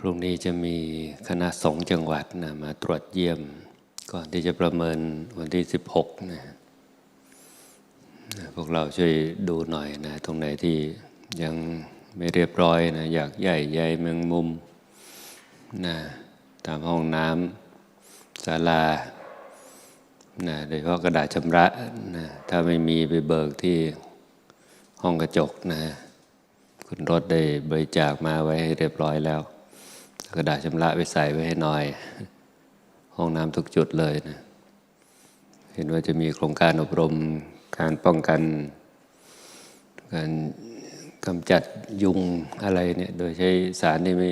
พรุ่งนี้จะมีคณะสงฆ์จังหวัดนะมาตรวจเยี่ยม ก่อนที่จะประเมินวันที่ 16นะนะพวกเราช่วยดูหน่อยนะ ตรงไหนที่ยังไม่เรียบร้อยนะ อยากใหญ่ใหญ่แมงมุมนะตามห้องน้ำศาลานะโดยเฉพาะกระดาษชำระนะถ้าไม่มีไปเบิกที่ห้องกระจกนะ คุณรถได้บริจาคมาไว้ให้เรียบร้อยแล้ว กระดาษชำระไปใส่ไว้ให้หน่อย ห้องน้ำทุกจุดเลยนะ เห็นว่าจะมีโครงการอบรมการป้องกัน การกำจัดยุงอะไรเนี่ย โดยใช้สารที่ไม่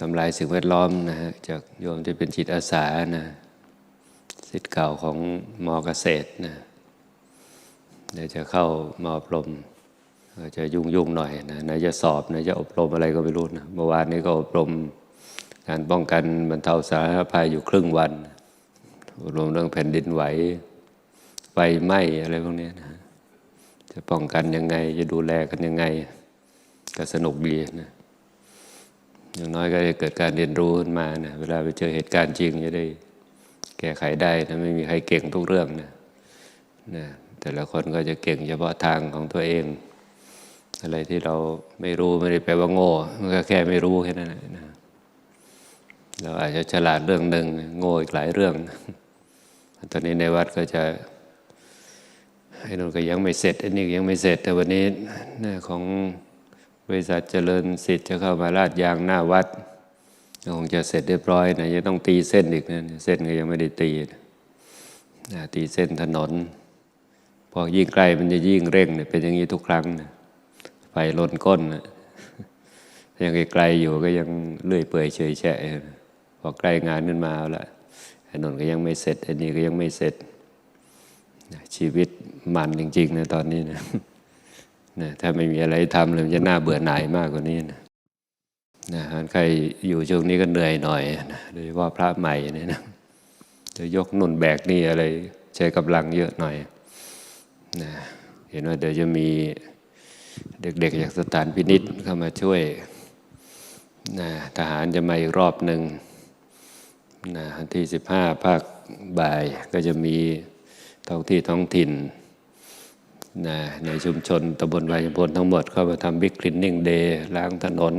ทำลายสิ่งแวดล้อมนะฮะ จากโยมที่เป็นจิตอาสานะสิทธิ์เก่าของมอเกษตรนะเดี๋ยวจะเข้ามาอบรมจะยุ่งยุ่งๆหน่อยนะไหนจะสอบไหนจะอบรมอะไรก็ไม่รู้นะเมื่อวานนี้ก็อบรม การป้องกันบรรเทาสาธารณภัยอยู่ครึ่งวันอบรมเรื่องแผ่นดินไหวไฟไหม้อะไรพวกนี้นะจะป้องกันยังไง จะดูแลกันยังไง ก็สนุกดีนะอย่างน้อยก็จะเกิดการเรียนรู้ขึ้นมานะเวลาไปเจอเหตุการณ์จริงจะได้แก้ไขได้นะไม่มีใครเก่งทุกเรื่องนะนะแต่ละคนก็จะเก่งเฉพาะทางของตัวเอง อะไรที่เราไม่รู้ไม่ได้แปลว่าโง่มันก็แค่ไม่รู้แค่นั้นแหละนะ เราอาจจะฉลาดเรื่องหนึ่งโง่อีกหลายเรื่อง ตอนนี้ในวัดก็จะไอ้นนก็ยังไม่เสร็จไอ้นี่ยังไม่เสร็จ แต่วันนี้นของบริษัทเจริญสิทธิ์จะเข้ามาลาดยางหน้าวัดคงจะเสร็จเรียบร้อยนะยังต้องตีเส้นอีกนะเส้นก็ยังไม่ได้ตีนะตีเส้นถนน พอยิ่งใกล้มันจะยิ่งเร่งเนี่ยเป็นอย่างนี้ทุกครั้งนะไฟลนก้นนะยังไกลๆอยู่ก็ยังเลื่อยเปื่อยเฉยแฉะ พอใกล้งานขึ้นมาเอาละไอ้นนก็ยังไม่เสร็จไอ้นี่ก็ยังไม่เสร็จ ชีวิตมันจริงๆนะตอนนี้นะนะถ้าไม่มีอะไรทำเลยมันจะน่าเบื่อหน่ายมากกว่านี้นะนะใครอยู่ช่วงนี้ก็เหนื่อยหน่อยนะโดยเฉพาะพระใหม่เนี่ยนะจะยกนุ่นแบกนี่อะไรใช้กำลังเยอะหน่อยนะเห็นว่าเดี๋ยวจะมีเด็กๆจากสถานพินิษเข้ามาช่วยนะทหารจะมาอีกรอบหนึ่ง นะวันที่15ภาคบ่ายก็จะมีท้องที่ท้องถิ่นนะในชุมชนตำบลวายพลทั้งหมดเข้ามาทำบิ๊กคลินนิ่งเดย์ล้างถนน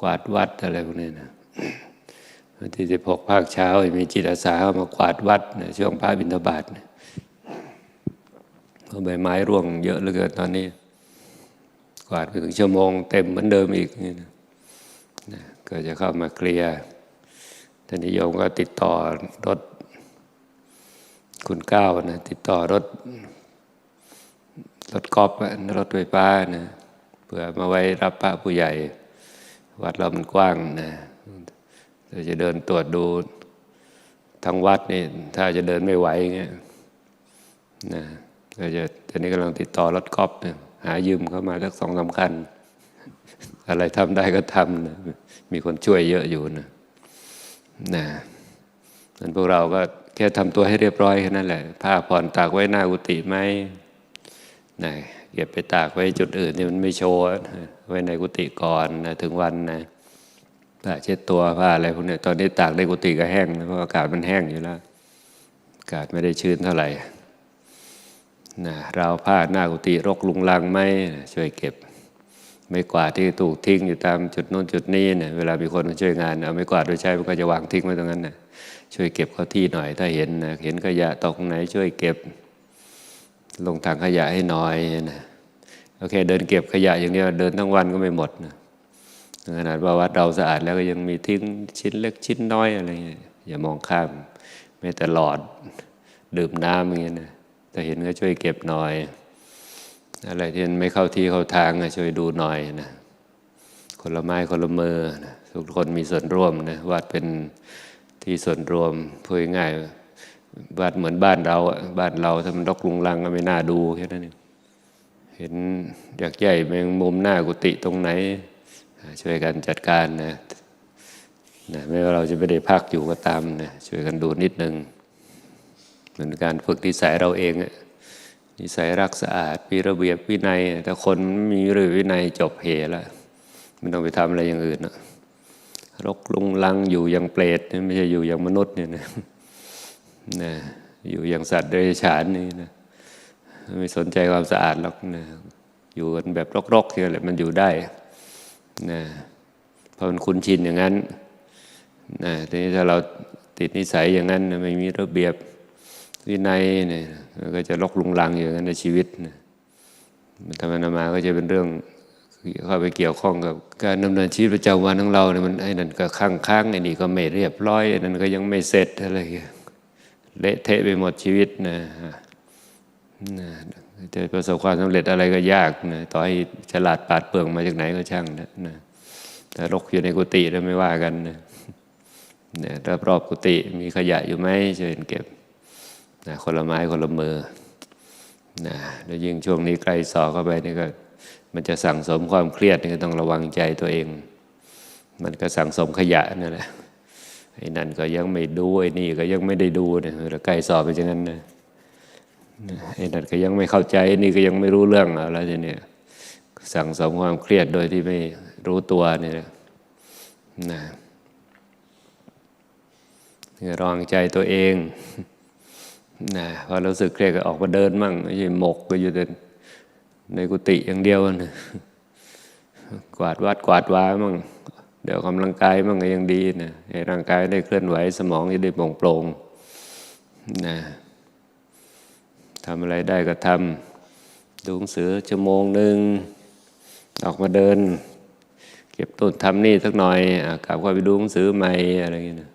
กวาดวัดอะไรพวกนี้นะวันที่16ภาคเช้า มีจิตอาสาเข้ามากวาดวัดนะช่วงพระบิณฑบาตนะเพราะใบไม้ร่วงเยอะเหลือเกินตอนนี้ กวาดไปถึงชั่วโมงเต็มเหมือนเดิมอีกนี่นะนะก็จะเข้ามาเคลียร์ ท่านนิยมก็ติดต่อรถคุณก้าวนะติดต่อรถ รถกอล์ฟอะรถไฟฟ้านะเพื่อมาไว้รับพระผู้ใหญ่ วัดเรามันกว้างนะเราจะเดินตรวจดูทั้งวัดนี่ถ้าจะเดินไม่ไหวเงี้ยนะก็จะตอนนี้กำลังติดต่อรถกอล์ฟนะหายืมเข้ามาสักสองสาคัญ อะไรทำได้ก็ทำนะมีคนช่วยเยอะอยู่นะ นะนั้นพวกเราก็แค่ทำตัวให้เรียบร้อยแค่นั้นแหละ ผ้าผ่อนตากไว้หน้ากุฏิไหมนะเก็บไปตากไว้จุดอื่นที่มันไม่โชว์ไว้ในกุฏิก่อนนะถึงวันนะผ้าเช็ดตัวผ้าอะไรพวกนี้ตอนนี้ตากในกุฏิก็แห้งนะเพราะอากาศมันแห้งอยู่แล้วอากาศไม่ได้ชื้นเท่าไหร่นะเราผ้าหน้ากุฏิรกลุงลังไหมช่วยเก็บ ไม่กวาดที่ถูกทิ้งอยู่ตามจุดโน้นจุดนี้เนี่ยเวลามีคนมาช่วยงานเอาไม่กวาดโดยใช้มันก็จะวางทิ้งไว้ตรงนั้นนะช่วยเก็บเข้าที่หน่อย ถ้าเห็นนะเห็นขยะตกตรงไหนช่วยเก็บ ลงถังขยะให้น้อยนะโอเค เดินเก็บขยะอย่างเดียวเดินทั้งวันก็ไม่หมดนะขนาดว่าวัดเราสะอาดแล้วก็ยังมีทิ้งชิ้นเล็กชิ้นน้อยอะไรเงี้ยอย่ามองข้ามแม้แต่หลอดดื่มน้ำอย่างเงี้ยนะถ้าเห็นก็ช่วยเก็บหน่อย อะไรที่มันไม่เข้าที่เข้าทางช่วยดูหน่อยนะคนละไม้คนละมือนะทุกคนมีส่วนร่วมนะวัดเป็นที่ส่วนรวมพูดง่ายวัดเหมือนบ้านเราบ้านเราถ้ามันรกลุงลังก็ไม่น่าดูแค่นั้นเองเห็นอยากใหญ่แมงมุมหน้ากุฏิตรงไหน ช่วยกันจัดการนะนะไม่ว่าเราจะไม่ได้พักอยู่ก็ตามนะช่วยกันดูนิดนึงเหมือนการฝึกนิสัยเราเองอะ นิสัยรักสะอาดมีระเบียบวินัยถ้าคนมีระเบียบวินัยจบเหแล้วไม่ต้องไปทำอะไรอย่างอื่นนะรกลุงลังอยู่อย่างเปรตไม่ใช่อยู่อย่างมนุษย์เนี่ยนะนะอยู่อย่างสัตว์เดรัจฉานนี่นะไม่สนใจความสะอาดหรอกนะอยู่กันแบบรกๆนี่แหละมันอยู่ได้นะเพราะมันคุ้นชินอย่างนั้นนะทีนี้ถ้าเราติดนิสัยอย่างนั้นไม่มีระเบียบ วินัยเนี่ยมันก็จะรกลุงลังอยู่อย่างนั้นในชีวิตนะมันธรรมนามาก็จะเป็นเรื่องเข้าไปเกี่ยวข้องกับ การดำเนินชีวิตประจำวันของเราเนี่ยมันไอ้นั่นก็ค้างค้างไอ้นี่ก็ไม่เรียบร้อยไอ้นั่นก็ยังไม่เสร็จอะไรเงี้ยเละเทะไปหมดชีวิตนะจะประสบความสำเร็จอะไรก็ยากนะต่อให้ฉลาดปาดเปรื่องมาจากไหนก็ช่างนะนะแต่รกอยู่ในกุฏิแล้วไม่ว่ากันนะเนี่ยรอบๆกุฏิมีขยะอยู่ไหมเชิญเก็บ นะคนละไม้คนละมือนะแล้วยิ่งช่วงนี้ใกล้สอบเข้าไปนี่ก็ มันจะสั่งสมความเครียดนี่ก็ต้องระวังใจตัวเอง มันก็สั่งสมขยะนั่นแหละไอ้นั่นก็ยังไม่ดูไอ้นี่ก็ยังไม่ได้ดูเนี่ยเวลาใกล้สอบไปอย่างนั้นนะไอ้นั่นก็ยังไม่เข้าใจไอ้นี่ก็ยังไม่รู้เรื่องอะไรทีเนี่ยสั่งสมความเครียดโดยที่ไม่รู้ตัวเนี่ยนะระวังใจตัวเอง นะพอรู้สึกเครียดก็ออกมาเดินมั่งไม่ใช่หมกก็อยู่แต่ในกุฏิอย่างเดียวนะกวาดวัดกวาดวามั่งเดี๋ยวกำลังกายมั่งก็ยังดีนะให้ร่างกายได้เคลื่อนไหวสมองจะได้โปร่งโปร่งนะทำอะไรได้ก็ทำดูหนังสือชั่วโมงหนึ่งออกมาเดิน เก็บต้นทำนี่สักหน่อยอกลับเข้าไปดูหนังสือใหม่อะไรอย่างเงี้ย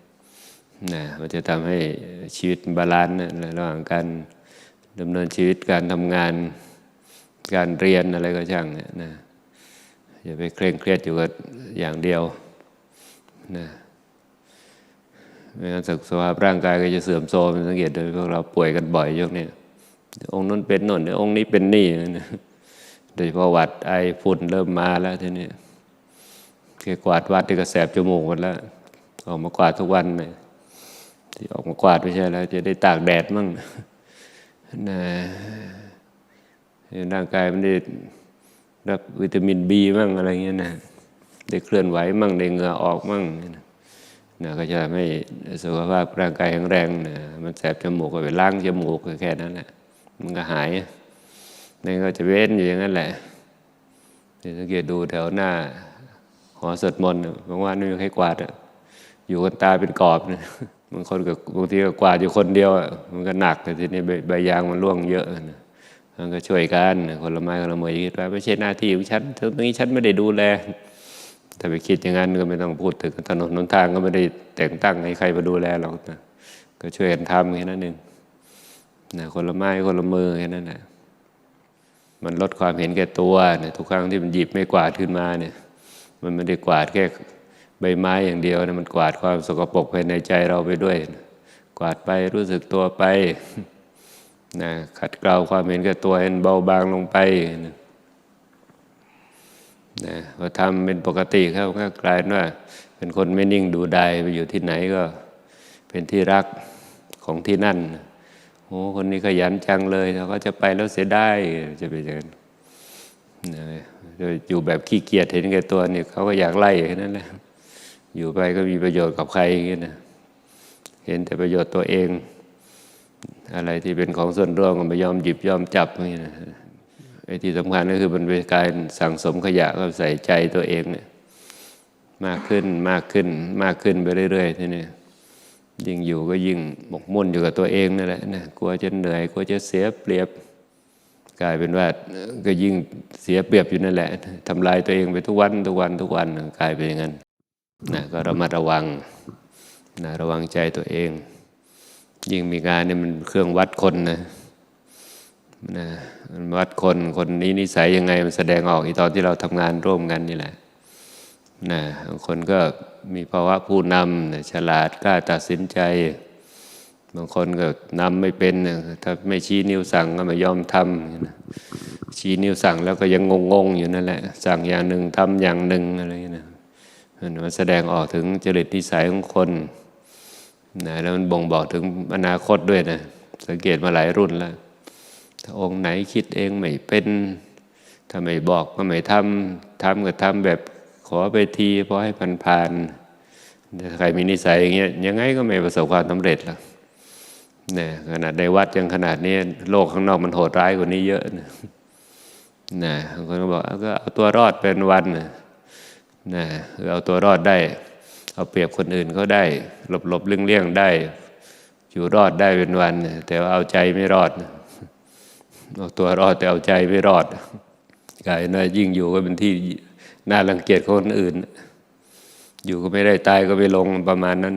นะมันจะทำให้ชีวิตบาลานซ์นระหว่างการดำเนินชีวิตการทำงาน การเรียนอะไรก็ช่างเนี่ยนะอย่าไปเคร่งเครียดอยู่กับอย่างเดียวนะไม่งั้นสุขภาพร่างกายก็จะเสื่อมโทรมสังเกตโดยพวกเราป่วยกันบ่อยยกเนี่ยองค์นั้นเป็นน่นเดี๋ยองค์นี้เป็นนี่นะโดยเฉพาะวัดไอฝุ่นเริ่มมาแล้วทีนี้แค่กวาดวัดที่ก็แสบจมูกหมดแล้วออกมากวาดทุกวันเลย ที่ออกมากวาดไม่ใช่แล้ว จะได้ตากแดดมั่งนะร่างกายมันได้รับวิตามินบีมั่งอะไรเงี้ยนะได้เคลื่อนไหวมั่งได้เหงื่อออกมั่งนะก็จะไม่สุขภาพร่างกายแข็งแรงนะมันแสบจมูกก็ไปล้างจมูกก็แค่นั้นแหละมันก็หายนี่นก็จะเว้นอยู่อย่างนั้นแหละสังเกตดูแถวหน้าหอสวดมนต์บางวันไม่มีใครกวาดอยู่กันตาเป็นกรอบนะ บางคนก็บางทีก็กวาดอยู่คนเดียว มันก็หนักแต่ทีนี้ใบยางมันร่วงเยอะนะมันก็ช่วยกันคนละไม้คนละมือคิดว่าไม่ใช่หน้าที่ของฉันตรงนี้ฉันไม่ได้ดูแลถ้าไปคิดอย่างนั้นก็ไม่ต้องพูดถึงถนนหนทางก็ไม่ได้แต่งตั้งให้ใครมาดูแลหรอกนะก็ช่วยกันทำแค่นั้นเองนะคนละไม้คนละมือแค่นั้นแหละมันลดความเห็นแก่ตัวนะทุกครั้งที่มันหยิบไม่กวาดขึ้นมาเนี่ย มันไม่ได้กวาดแค่ ใบไม้อย่างเดียวนะมันกวาดความสกปรกภายในใจเราไปด้วยนะกวาดไปรู้สึกตัวไปนะขัดเกลาความเห็นแก่ตัวให้เบาบางลงไปนะนะพอทำเป็นปกติเขาก็กลายเป็นว่า เป็นคนไม่นิ่งดูดายไปอยู่ที่ไหนก็ เป็นที่รักของที่นั่นโอ้คนนี้ขยันจังเลยเขาก็จะไปแล้วเสียได้จะไปอย่างนั้นนะอยู่แบบขี้เกียจเห็นแก่ตัวเนี่ยเขาก็อยากไล่แค่นั้นแหละ อยู่ไปก็มีประโยชน์กับใครอย่างนี้นะเห็นแต่ประโยชน์ตัวเอง อะไรที่เป็นของส่วนรวมก็ไม่ยอมหยิบยอมจับอย่างนี้นะไอ้ที่สำคัญก็คือมันเป็นการสั่งสมขยะก็ใส่ใจตัวเองเนี่ยมากขึ้นมากขึ้นมากขึ้นไปเรื่อยๆทีนี้ยิ่งอยู่ก็ยิ่งหมกมุ่นอยู่กับตัวเองนั่นแหละนะกลัวจะเหนื่อยกลัวจะเสียเปรียบ กลายเป็นว่าก็ยิ่งเสียเปรียบอยู่นั่นแหละทำลายตัวเองไปทุกวันทุกวันทุกวันกลายเป็นอย่างนั้น นะก็ระมัดระวังนะระวังใจตัวเอง ยิ่งมีงานเนี่ยมันเครื่องวัดคนนะนะมันวัดคนคนนี้นิสัยยังไงมันแสดงออกอีตอนที่เราทำงานร่วมกันนี่แหละนะบางคนก็มีภาวะผู้นำนะฉลาดกล้าตัดสินใจ บางคนก็นำไม่เป็นนะถ้าไม่ชี้นิ้วสั่งก็ไม่ยอมทำนะชี้นิ้วสั่งแล้วก็ยังงงๆอยู่นั่นแหละ สั่งอย่างหนึ่งทำอย่างหนึ่งอะไรอย่างนี้นะ มันแสดงออกถึงจริตนิสัยของคนนะแล้วมันบ่งบอกถึงอนาคตด้วยนะสังเกตมาหลายรุ่นแล้วถ้าองค์ไหนคิดเองไม่เป็นถ้าไม่บอกก็ไม่ทำทำก็ทำแบบขอไปทีพอให้ผ่านผ่านใครมีนิสัยอย่างเงี้ยยังไงก็ไม่ประสบความสำเร็จหรอกนะขนาดในวัดยังขนาดนี้โลกข้างนอกมันโหดร้ายกว่านี้เยอะนะนะบางคนก็บอกก็เอาตัวรอดเป็นวันนะ นะเอาตัวรอดได้ เอาเปรียบคนอื่นเขาได้ หลบหลบเลี่ยงเลี่ยงได้ อยู่รอดได้เป็นวัน แต่ว่าเอาใจไม่รอดเอาตัวรอดแต่เอาใจไม่รอดกลายเนว่ายิ่งอยู่ก็เป็นที่น่ารังเกียจคนอื่น อยู่ก็ไม่ได้ตายก็ไม่ลงประมาณนั้น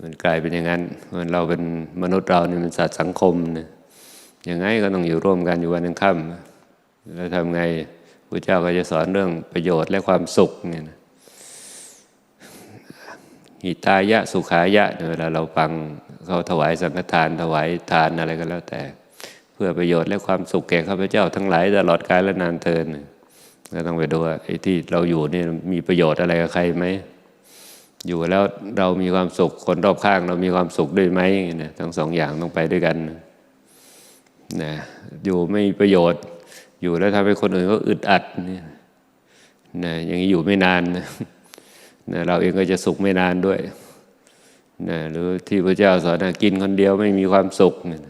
มันกลายเป็นอย่างนั้นมันเราเป็นมนุษย์เราเนี่ยมันสัตว์สังคมเนะยังไงก็ต้องอยู่ร่วมกันอยู่วันหนึ่งค่ำแล้วทำไง พระเจ้าก็จะสอนเรื่องประโยชน์และความสุขเนี่ยนะหิตายะสุขายะเวลาเราฟังเขาถวายสังฆทานถวายทานอะไรก็แล้วแต่ เพื่อประโยชน์และความสุขแก่ข้าพเจ้าทั้งหลายตลอดกาลและนานเทินก็ต้องไปดูว่าไอ้ที่เราอยู่นี่มีประโยชน์อะไรกับใครไหมอยู่แล้วเรามีความสุขคนรอบข้าง เรามีความสุขด้วยไหมนะทั้งสองอย่างต้องไปด้วยกันนะอยู่ไม่มีประโยชน์ อยู่แล้วทำให้คนอื่นก็อึดอัดเนี่ยนะอย่างนี้อยู่ไม่นานนะนะเราเองก็จะสุขไม่นานด้วยนะหรือที่พระเจ้าสอนนะกินคนเดียวไม่มีความสุขนะ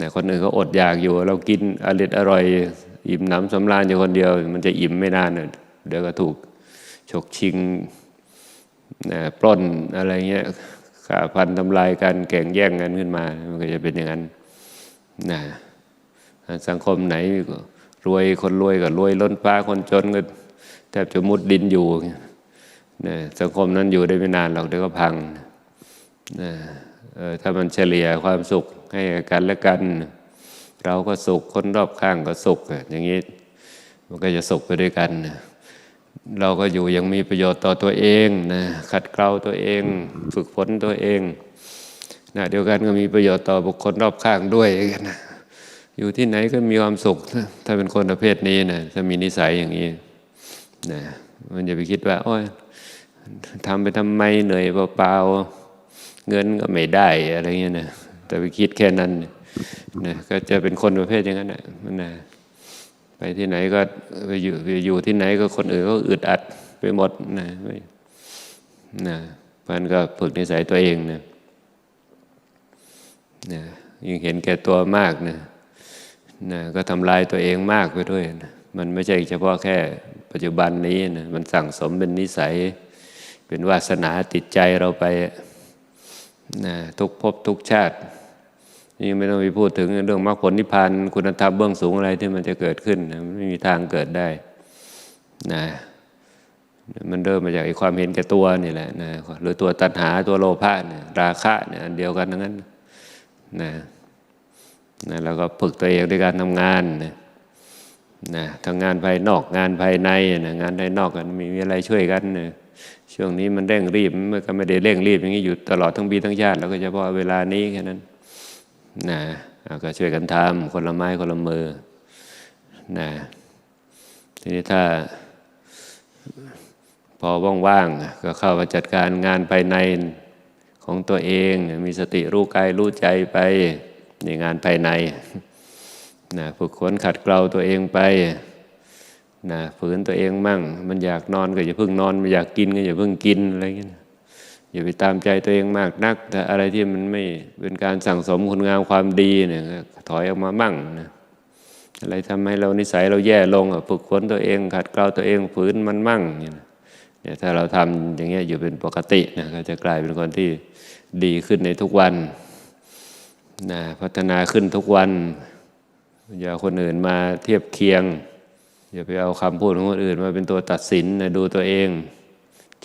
นะคนอื่นเขาอดอยากอยู่ เรากินอร่อยอร่อย อิ่มหนำสำราญอยู่คนเดียว มันจะอิ่มไม่นานนะเดี๋ยวก็ถูกฉกชิงนะปล้นอะไรเงี้ยข่าพันทำลายกันแข่งแย่งกันขึ้นมา มันก็จะเป็นอย่างนั้นนะ สังคมไหนรวยคนรวยก็รวยล้นฟ้าคนจนก็แทบจะมุดดินอยู่นะสังคมนั้นอยู่ได้ไม่นานหรอกเดี๋ยวก็พังนะถ้ามันเฉลี่ยความสุขให้กันและกัน เราก็สุขคนรอบข้างก็สุข อย่างนี้มันก็จะสุขไปด้วยกัน เราก็อยู่ยังมีประโยชน์ต่อตัวเองนะขัดเกลาตัวเอง ฝึกฝนตัวเองนะเดียวกันก็มีประโยชน์ต่อบุคคลรอบข้างด้วยนะ อยู่ที่ไหนก็มีความสุข ถ้าเป็นคนประเภทนี้นะถ้ามีนิสัยอย่างนี้นะมันจะไปคิดว่าโอ้ยทำไปทำไมเหนื่อยเปล่าๆเงินก็ไม่ได้อะไรเงี้ยนะแต่ไปคิดแค่นั้นนะก็จะเป็นคนประเภทอย่างนั้นนะมันนะไปที่ไหนก็ไปอยู่ไปอยู่ที่ไหนก็คนอื่นก็อึดอัดไปหมดนะไม่นะมันก็ฝึกนิสัยตัวเองนะนะยิ่งเห็นแก่ตัวมากนะ นะก็ทำลายตัวเองมากไปด้วยนะมันไม่ใช่เฉพาะแค่ปัจจุบันนี้นะมันสั่งสมเป็นนิสัย เป็นวาสนาติดใจเราไปนะทุกภพทุกชาติ นี่ไม่ต้องไปพูดถึงเรื่องมรรคผลนิพพานคุณธรรมเบื้องสูงอะไรที่มันจะเกิดขึ้นนะไม่มีทางเกิดได้นะมันเริ่มมาจากไอ้ความเห็นแก่ตัวนี่แหละนะหรือตัวตัณหาตัวโลภะเนี่ยราคะเนี่ยอันเดียวกันทั้งนั้นนะ นะแล้วก็ฝึกตัวเองด้วยการทำงานนะนะทั้งงานภายนอกงานภายในนะงานภายนอกกันมีอะไรช่วยกันนะช่วงนี้มันเร่งรีบมันก็ไม่ได้เร่งรีบอย่างนี้อยู่ตลอดทั้งปีทั้งชาติแล้วก็เฉพาะเวลานี้แค่นั้นนะก็ช่วยกันทำคนละไม้คนละมือนะทีนี้ถ้าพอว่างๆก็เข้ามาจัดการงานภายในของตัวเอง มีสติรู้กายรู้ใจไป นงานภายในนะฝึกขนขัดเกลาตัวเองไปนะฝืนตัวเองมั่ง มันอยากนอนก็อย่าเพิ่งนอน มันอยากกินก็อย่าเพิ่งกินอะไรเงี้ยอย่าไปตามใจตัวเองมากนักแต่อะไรที่มันไม่เป็นการสั่งสมคุณงามความดีเนี่ยถอยออกมามั่งนะอะไรทำให้เรานิสัยเราแย่ลงฝึกฝนตัวเอง ขัดเกลาตัวเองฝืนมันมั่งเนี่ยถ้าเราทำอย่างเงี้ยอยู่เป็นปกตินะก็จะกลายเป็นคนที่ดีขึ้นในทุกวัน นะพัฒนาขึ้นทุกวัน อย่าคนอื่นมาเทียบเคียง อย่าไปเอาคำพูดของคนอื่นมาเป็นตัวตัดสินนะดูตัวเอง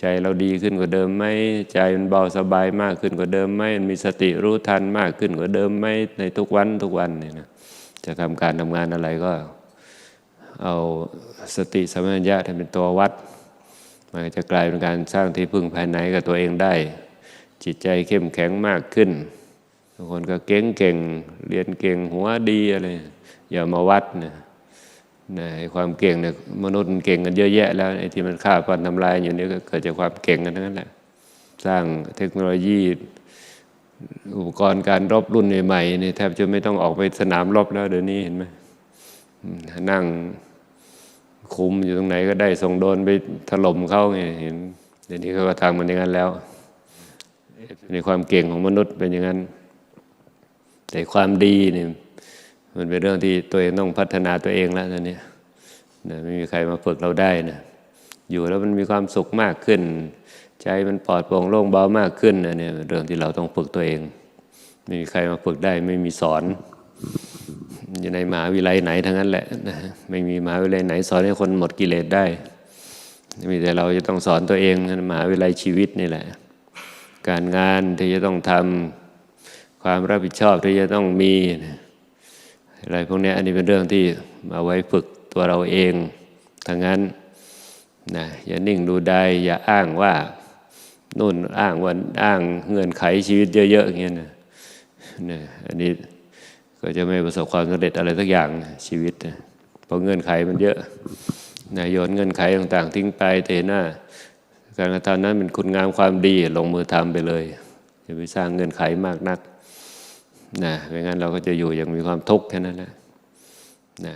ใจเราดีขึ้นกว่าเดิมไหมใจมันเบาสบายมากขึ้นกว่าเดิมไหมมันมีสติรู้ทันมากขึ้นกว่าเดิมไหมในทุกวันทุกวันเนี่ยนะจะทำการทำงานอะไรก็ เอาสติสัมปชัญญะเป็นตัววัดมันจะกลายเป็นการสร้างที่พึ่งภายในกับตัวเองได้ จิตใจเข้มแข็งมากขึ้น บางคนก็เก่งเก่งเรียนเก่งหัวดีอะไรอย่ามาวัดนะนะความเก่งเนี่ยมนุษย์มันเก่งกันเยอะแยะแล้วไอ้ที่มันฆ่าฟันทำลายอยู่นี่ก็เกิดจากความเก่งกันทั้งนั้นแหละสร้างเทคโนโลยี อุปกรณ์การรบรุ่นใหม่ๆนี่แทบจะไม่ต้องออกไปสนามรบแล้วเดี๋ยวนี้เห็นไหมนั่งคุมอยู่ตรงไหนก็ได้ส่งโดนไปถล่มเขาไงเห็นเดี๋ยวนี้เขาก็ทำมันอย่างนั้นแล้วในความเก่งของมนุษย์เป็นอย่างนั้น แต่ความดีเนี่ยมันเป็นเรื่องที่ตัวเองต้องพัฒนาตัวเองแล้วตอนนี้นะไม่มีใครมาฝึกเราได้นะอยู่แล้วมันมีความสุขมากขึ้น ใจมันปลอดโปร่งโล่งเบามากขึ้นนะเนี่ยเรื่องที่เราต้องฝึกตัวเอง ไม่มีใครมาฝึกได้ไม่มีสอน อยู่ในมหาวิทยาลัยไหนทั้งนั้นแหละนะไม่มีมหาวิทยาลัยไหนสอนให้คนหมดกิเลสได้มีแต่เราจะต้องสอนตัวเองมหาวิทยาลัยชีวิตนี่แหละ การงานที่จะต้องทำ ความรับผิดชอบที่จะต้องมีอะไรพวกนี้อันนี้เป็นเรื่องที่มาไว้ฝึกตัวเราเองทั้งนั้นนะอย่านิ่งดูได้อย่าอ้างว่านู่นอ้างวันอ้างเงื่อนไขชีวิตเยอะๆอย่างเงี้ยนะนะอันนี้ก็จะไม่ประสบความสำเร็จอะไรสักอย่างชีวิตนะเพราะเงื่อนไขมันเยอะนะโยนเงื่อนไขต่างๆ ทิ้งไปเทหน้า การกระทำนั้นเป็นคุณงามความดีลงมือทำไปเลยอย่าไปสร้างเงื่อนไขมากนัก นะไม่งั้นเราก็จะอยู่อย่างมีความทุกข์แค่นั้นแหละนะ